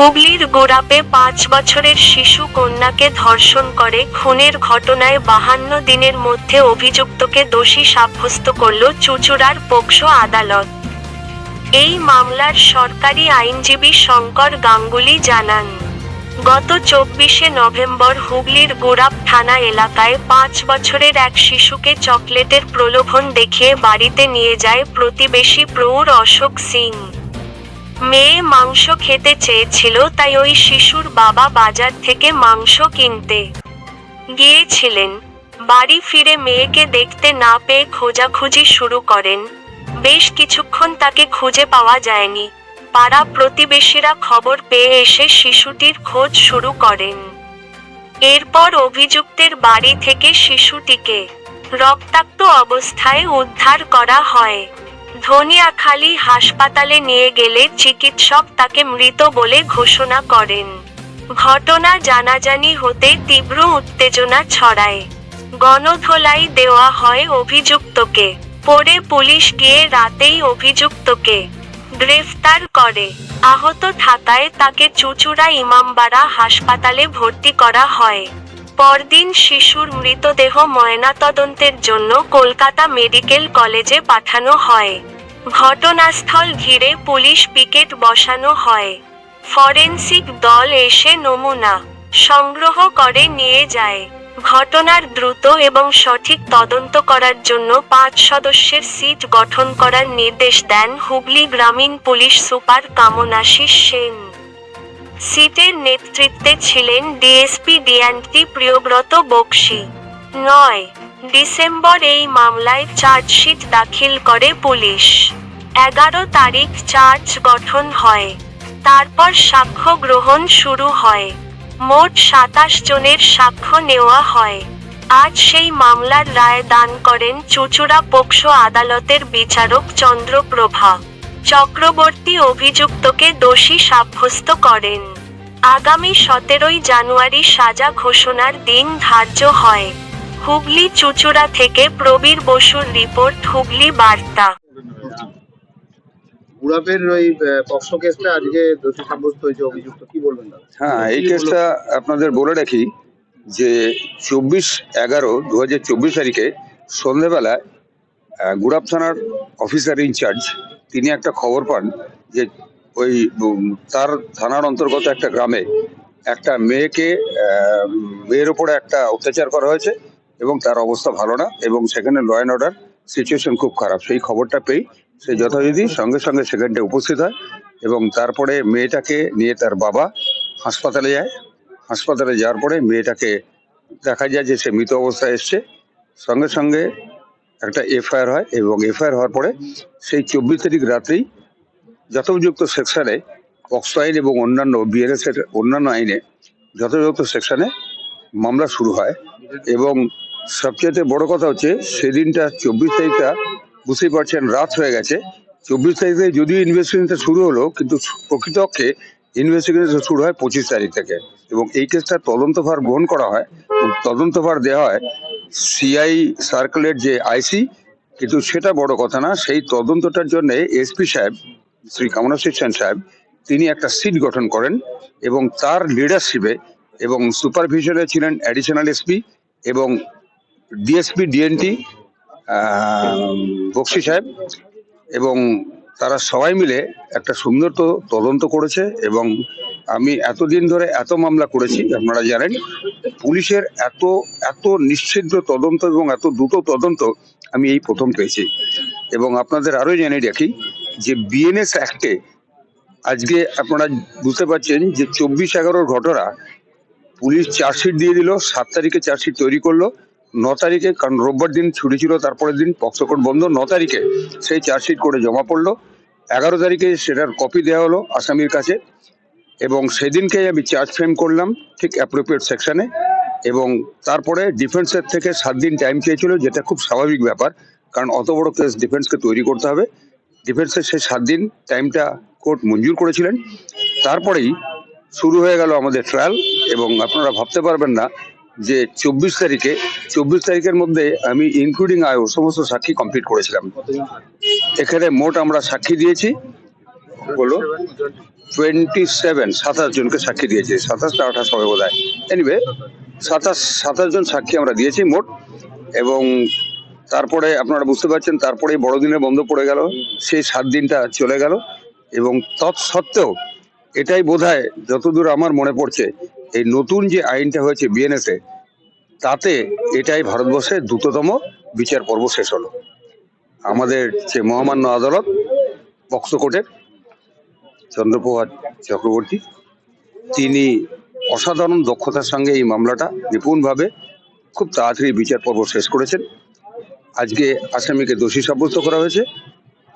হুগলির গোড়াপে পাঁচ বছরের শিশু কন্যাকে ধর্ষণ করে, খুনের ঘটনায় বাহান্ন দিনের মধ্যে অভিযুক্তকে দোষী সাব্যস্ত করল চুচুড়ার পোকসো আদালত। এই মামলার সরকারি আইনজীবী শঙ্কর গাঙ্গুলি জানান, গত চব্বিশে নভেম্বর হুগলির গোড়াপ থানা এলাকায় পাঁচ বছরের এক শিশুকে চকলেটের প্রলোভন দেখিয়ে বাড়িতে নিয়ে যায় প্রতিবেশী প্রৌঢ় অশোক সিং। মেয়ে মাংস খেতে চেয়েছিল, তাই ওই শিশুর বাবা বাজার থেকে মাংস কিনতে গিয়েছিলেন। বাড়ি ফিরে মেয়েকে দেখতে না পেয়ে খোঁজাখুঁজি শুরু করেন। বেশ কিছুক্ষণ তাকে খুঁজে পাওয়া যায়নি। পাড়া প্রতিবেশীরা খবর পেয়ে এসে শিশুটির খোঁজ শুরু করেন। এরপর অভিযুক্তের বাড়ি থেকে শিশুটিকে রক্তাক্ত অবস্থায় উদ্ধার করা হয়। ধনিয়াখালী হাসপাতালে নিয়ে গেলে চিকিৎসক তাকে মৃত বলে ঘোষণা করেন। ঘটনা জানাজানি হতে তীব্র উত্তেজনা ছড়ায়। গণধোলাই দেওয়া হয় অভিযুক্তকে, পরে পুলিশ গিয়ে রাতেই অভিযুক্তকে গ্রেফতার করে। আহত থাকায় তাকে চুচুড়া ইমামবাড়া হাসপাতালে ভর্তি করা হয়। পরদিন শিশুর মৃতদেহ ময়নাতদন্তের জন্য কলকাতা মেডিকেল কলেজে পাঠানো হয়। ঘটনাস্থল ঘিরে পুলিশ পিকেট বসানো হয়। ফরেনসিক দল এসে নমুনা সংগ্রহ করে নিয়ে যায়। ঘটনার দ্রুত এবং সঠিক তদন্ত করার জন্য পাঁচ সদস্যের সিট গঠন করার নির্দেশ দেন হুগলি গ্রামীণ পুলিশ সুপার কামনাশিস সেন। সিটের নেতৃত্বে ছিলেন ডিএসপি ডিএনটি প্রিয়ব্রত বক্সি। নয়। ডিসেম্বর এই মামলায় চার্জশিট দাখিল করে পুলিশ। এগারো তারিখ চার্জ গঠন হয়। তারপর সাক্ষ্য গ্রহণ শুরু হয়। মোট সাতাশ জনের সাক্ষ্য নেওয়া হয়। আজ সেই মামলার রায় দান করেন চুচুড়া পোকসো আদালতের বিচারক চন্দ্রপ্রভা। চক্রবর্তী অভিযুক্তকে দোষী সাব্যস্ত করেন। আগামী সতেরোই জানুয়ারি সাজা ঘোষণার দিন ধার্য হয়। হুগলি চুচুড়া থেকে প্রবীর বসুর রিপোর্ট হুগলি বার্তা। গুড়াপের ওই পক্সো কেসটা আজকে দোষী সাব্যস্ত হয়েছে অভিযুক্ত। কি বলবেন হ্যাঁ এই কেসটা আপনাদের বলে রাখি যে চব্বিশ এগারো দু হাজার চব্বিশ তারিখে সন্ধেবেলায় গুড়াপ থানার অফিসার ইনচার্জ তিনি একটা খবর পান যে ওই তার থানার অন্তর্গত একটা গ্রামে একটা মেয়েকে মেয়ের ওপরে একটা অত্যাচার করা হয়েছে। এবং তার অবস্থা ভালো না এবং সেখানে ল অ্যান্ড অর্ডার সিচুয়েশন খুব খারাপ। সেই খবরটা পেয়ে সে যথাযথি সঙ্গে সঙ্গে সেখানটায় উপস্থিত হয় এবং তারপরে মেয়েটাকে নিয়ে তার বাবা হাসপাতালে যায়। হাসপাতালে যাওয়ার পরে মেয়েটাকে দেখা যায় যে সে মৃত অবস্থায় এসছে। সঙ্গে সঙ্গে একটা এফআইআর হয় এবং এফআইআর হওয়ার পরে সেই চব্বিশ তারিখ রাতেই যথোপযুক্ত সেকশনে পক্সো আইন এবং অন্যান্য বিএনএস এর অন্যান্য আইনে যথাযথ সেকশনে মামলা শুরু হয় এবং সবচেয়ে বড় কথা হচ্ছে, সেদিনটা চব্বিশ তারিখটা বুঝতেই পারছেন, রাত হয়ে গেছে। চব্বিশ তারিখে যদিও ইনভেস্টিগেশনটা শুরু হলো, কিন্তু প্রকৃতপক্ষে ইনভেস্টিগেশন শুরু হয় পঁচিশ তারিখ থেকে। এবং এই কেসটা তদন্তভার গ্রহণ করা হয় তদন্তভার দেওয়া হয় সিআই সার্কেলের যে আইসি কিন্তু সেটা বড় কথা না, সেই তদন্তটার জন্য এসপি সাহেব, শ্রী কামনাশির সেন সাহেব, তিনি একটা সিট গঠন করেন, এবং তার লিডারশিপে এবং সুপারভিশনে ছিলেন অ্যাডিশনাল এসপি এবং ডিএসপি ডিএনটি বক্সি সাহেব এবং তারা সবাই মিলে একটা সুন্দর তো তদন্ত করেছে এবং আমি এতদিন ধরে এত মামলা করেছি, আপনারা জানেন, পুলিশের এত এত নিশ্চিদ্র তদন্ত এবং এত দ্রুত তদন্ত আমি এই প্রথম পেয়েছি। এবং আপনাদের আরও জানিয়ে রাখি যে বিএনএস অ্যাক্টে আজকে আপনারা বুঝতে পারছেন যে চব্বিশ এগারোর ঘটনা পুলিশ চার্জশিট দিয়ে দিল, সাত তারিখে চার্জশিট তৈরি করল ন তারিখে, কারণ রোববার দিন ছুটি ছিল, তারপরের দিন পক্সকোট বন্ধ। ন তারিখে সেই চার্জশিট করে জমা পড়ল। এগারো তারিখে সেটার কপি দেওয়া হলো আসামির কাছে, এবং সেদিনকেই আমি চার্জ ফ্রেম করলাম ঠিক অ্যাপ্রোপ্রিয়েট সেকশানে এবং তারপরে ডিফেন্সের থেকে সাত দিন টাইম চেয়েছিল, যেটা খুব স্বাভাবিক ব্যাপার, কারণ অত বড় কেস ডিফেন্সকে তৈরি করতে হবে। ডিফেন্সের সেই সাত দিন টাইমটা কোর্ট মঞ্জুর করেছিলেন। তারপরেই শুরু হয়ে গেল আমাদের ট্রায়াল এবং আপনারা ভাবতে পারবেন না যে চব্বিশ তারিখে, চব্বিশ তারিখের মধ্যে আমি ইনক্লুডিং আয়ো, সমস্ত সাক্ষী কমপ্লিট করেছিলাম। এখানে মোট আমরা সাক্ষী দিয়েছি। বলো? টোয়েন্টি সেভেন সাতাশ জনকে সাক্ষী দিয়েছে। সাতাশটা আঠাশ হবে বোধ হয় এনিওয়ে সাতাশ সাতাশ জন সাক্ষী আমরা দিয়েছি মোট। এবং তারপরে আপনারা বুঝতে পারছেন তারপরে বড়দিনের বন্ধ পড়ে গেল। সেই সাত দিনটা চলে গেল। এবং তৎসত্ত্বেও এটাই বোধ হয় যতদূর আমার মনে পড়ছে এই নতুন যে আইনটা হয়েছে বিএনএসএ তাতে এটাই ভারতবর্ষের দ্রুততম বিচার পর্ব শেষ হলো। আমাদের যে মহামান্য আদালত বক্স কোর্টের চন্দ্রপ্রভাত চক্রবর্তী তিনি অসাধারণ দক্ষতার সঙ্গে এই মামলাটা নিপুণভাবে খুব তাড়াতাড়ি বিচার পর্ব শেষ করেছেন। আজকে আসামিকে দোষী সাব্যস্ত করা হয়েছে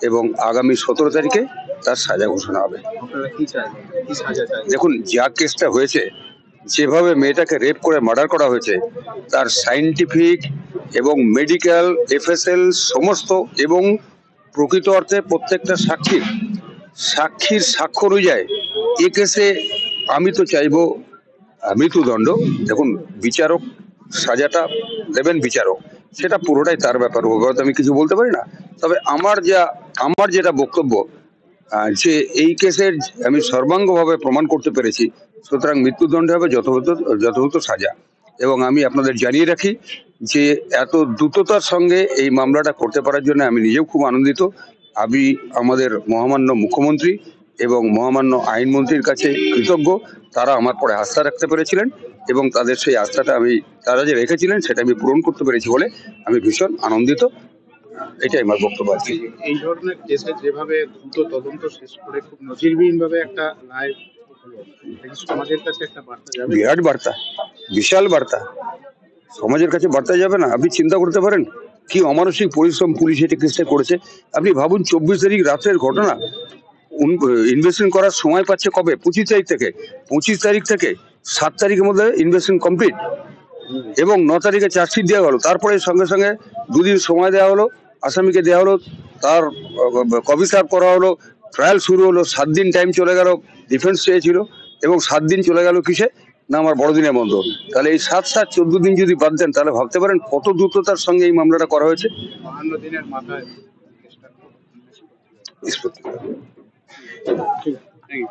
এবং আগামী সতেরো তারিখে তার সাজা ঘোষণা হবে। দেখুন যা কেসটা হয়েছে যেভাবে মেয়েটাকে রেপ করে মার্ডার করা হয়েছে, তার সাইন্টিফিক এবং মেডিকেল এফএসএল সমস্ত এবং প্রকৃত অর্থে প্রত্যেকটা সাক্ষীর সাক্ষীর সাক্ষ্য অনুযায়ী এ কেসে আমি তো চাইব মৃত্যুদণ্ড। দেখুন, বিচারক সাজাটা দেবেন বিচারক। সেটা পুরোটাই তার ব্যাপার ওভাবে তো আমি কিছু বলতে পারি না। তবে আমার যা, আমার যেটা বক্তব্য যে এই কেসের আমি সর্বাঙ্গভাবে প্রমাণ করতে পেরেছি সুতরাং মৃত্যুদণ্ড হবে যথাযথ যথাযথ সাজা। এবং আমি আপনাদের জানিয়ে রাখি যে এত দ্রুততার সঙ্গে এই মামলাটা করতে পারার জন্য আমি নিজেও খুব আনন্দিত। আমি আমাদের মহামান্য মুখ্যমন্ত্রী এবং মহামান্য আইনমন্ত্রীর কাছে কৃতজ্ঞ। তারা আমার পরে আস্থা রাখতে পেরেছিলেন এবং তাদের সেই আস্থাটা আমি, তারা যে রেখেছিলেন সেটা আমি পূরণ করতে পেরেছি বলে আমি ভীষণ আনন্দিত। এটাই আমার বক্তব্য আছে। এই ধরনের কেসে যেভাবে দ্রুত তদন্ত শেষ করে খুব নজিরবিহীন ভাবে একটা রায় বিরাট বার্তা, বিশাল বার্তা। সমাজের কাছে বার্তা যাবে না? আপনি চিন্তা করতে পারেন? কি অমানসিক পরিশ্রম পুলিশ এটা কেসটা করেছে? আপনি ভাবুন, চব্বিশ তারিখ রাত্রের ঘটনা ইনভেস্টমেন্ট করার সময় পাচ্ছে কবে? পঁচিশ তারিখ থেকে। পঁচিশ তারিখ থেকে সাত তারিখের মধ্যে ইনভেস্টমেন্ট কমপ্লিট এবং ন তারিখে চার্জশিট দেওয়া হলো। তারপরে সঙ্গে সঙ্গে দুদিন সময় দেওয়া হলো, আসামিকে দেওয়া হলো, তার কপি সার্ভ করা হলো ট্রায়াল শুরু হলো, সাত দিন টাইম চলে গেল। ডিফেন্স চেয়েছিল এবং সাত দিন চলে গেল কিসে? না আমার বড়দিনে বন্ধ। তাহলে এই সাত সাত চোদ্দ দিন যদি বাদ দেন তাহলে ভাবতে পারেন কত দ্রুততার সঙ্গে এই মামলাটা করা হয়েছে? দিনের মাথায় ঠিক